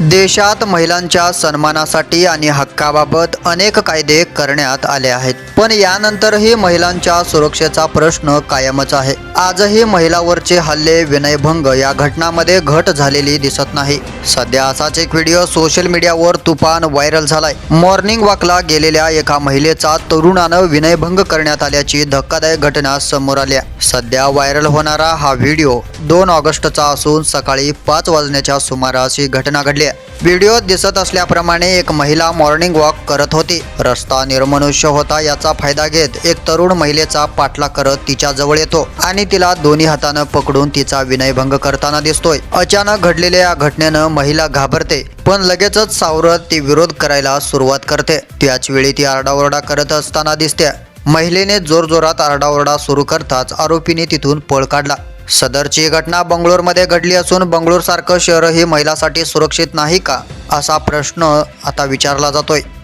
देशात महिलांच्या सन्मानासाठी आणि हक्काबाबत अनेक कायदे करण्यात आले आहेत. पण यानंतरही महिलांच्या सुरक्षेचा प्रश्न कायमच आहे. आजही महिलावरचे हल्ले विनयभंग या घटनामध्ये घट झालेली दिसत नाही. सध्या असाच एक व्हिडिओ सोशल मीडियावर तुफान व्हायरल झालाय. मॉर्निंग वॉकला गेलेल्या एका महिलेचा तरुणानं विनयभंग करण्यात आल्याची धक्कादायक घटना समोर आल्या सध्या व्हायरल होणारा हा व्हिडिओ दोन ऑगस्टचा असून सकाळी पाच वाजण्याच्या सुमारास ही घटना घडली आहे. व्हिडिओत दिसत असल्याप्रमाणे एक महिला मॉर्निंग वॉक करत होती. रस्ता निर्मनुष्य होता याचा फायदा घेत एक तरुण महिलेचा पाठला करत तिच्या जवळ येतो आणि तिला दोन्ही हातानं पकडून तिचा विनयभंग करताना दिसतोय. अचानक घडलेल्या या घटनेनं महिला घाबरते पण लगेचच सावरत ती विरोध करायला सुरुवात करते. त्याच वेळी ती आरडाओरडा करत असताना दिसते. महिलेने जोरजोरात आरडाओरडा सुरू करताच आरोपीने तिथून पळ काढला. सदरची घटना बंगलोरमध्ये घडली असून बंगलोरसारखं शहरही महिलासाठी सुरक्षित नाही का? असा प्रश्न आता विचारला जातोय.